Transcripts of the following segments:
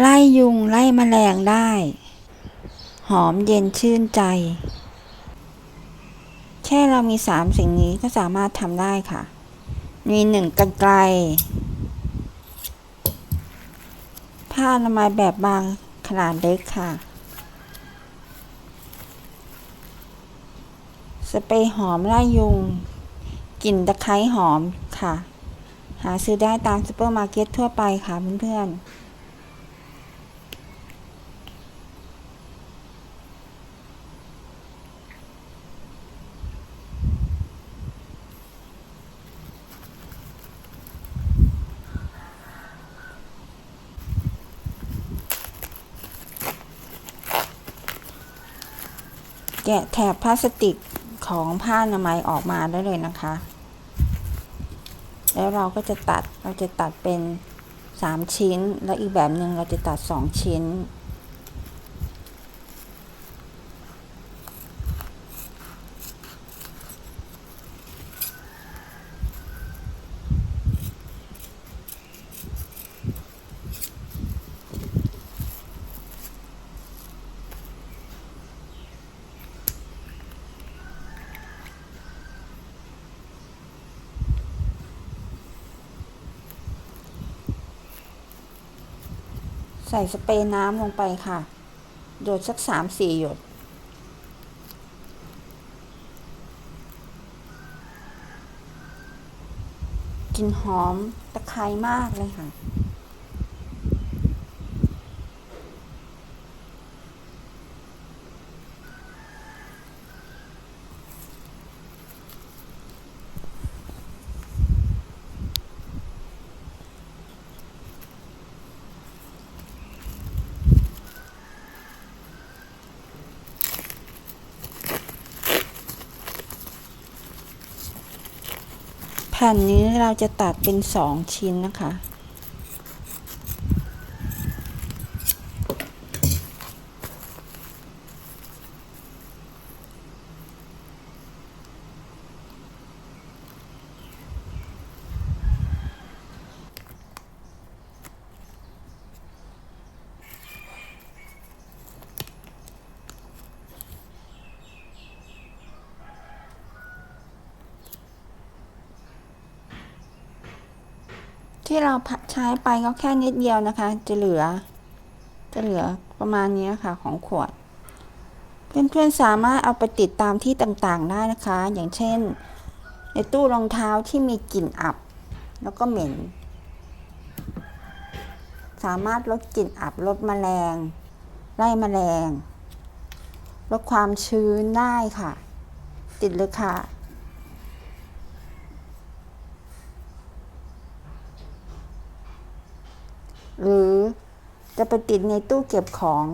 ไล่ยุงไล่แมลงได้ หอมเย็นชื่นใจ แค่เรามีสามสิ่งนี้ก็สามารถทำได้ค่ะ มีหนึ่งกันไกล ผ้าอนามัยแบบบางขนาดเล็กค่ะ สเปรย์หอมไล่ยุง กลิ่นตะไคร้หอมค่ะ หาซื้อได้ตามซูเปอร์มาร์เก็ตทั่วไปค่ะเพื่อนๆ แกะแถบพลาสติกของผ้าอนามัยออกมาได้เลยนะคะ แล้วเราก็จะตัดเราจะตัดเป็นสามชิ้น แล้วอีกแบบหนึ่งเราจะตัดสองชิ้น ใส่สเปรย์น้ำลงไปค่ะ หยดสักสามสี่หยดกลิ่นหอมตะไคร้มากเลยค่ะ แผ่นนี้เราจะตัดเป็นสองชิ้นนะคะ ที่เราใช้ไปก็แค่นิดเดียวนะคะ จะเหลือ จะเหลือประมาณนี้ค่ะของขวด เพื่อนๆสามารถเอาไปติดตามที่ต่างๆได้นะคะ อย่างเช่น ในตู้รองเท้าที่มีกลิ่นอับ แล้วก็เหม็น สามารถลดกลิ่นอับลดแมลง ไล่แมลง ลดความชื้นได้ค่ะ ติดเลยค่ะ หรือจะไปติดในตู้เก็บของ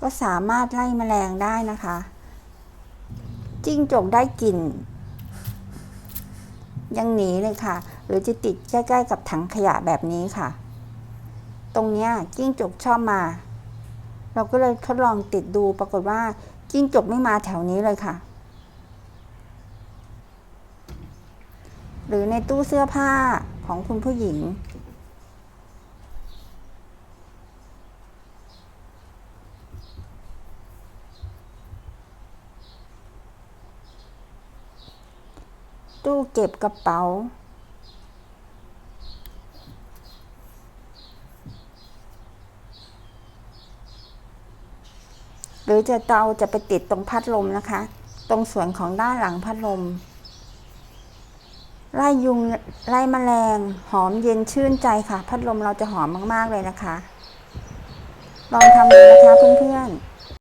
ก็สามารถไล่แมลงได้นะคะ จิ้งจกได้กลิ่น ยังหนีเลยค่ะ หรือจะติดใกล้ๆกับถังขยะแบบนี้ค่ะ ตรงนี้จิ้งจกชอบมา เราก็เลยทดลองติดดูปรากฏว่าจิ้งจกไม่มาแถวนี้เลยค่ะ หรือในตู้เสื้อผ้าของคุณผู้หญิง ตู้เก็บกระเป๋า หรือจะเตาจะไปติดตรงพัดลมนะคะ ตรงส่วนของด้านหลังพัดลม ไล่ยุงไล่แมลง หอมเย็นชื่นใจค่ะ พัดลมเราจะหอมมาก ๆ เลยนะคะ ลองทำดูนะคะเพื่อนๆ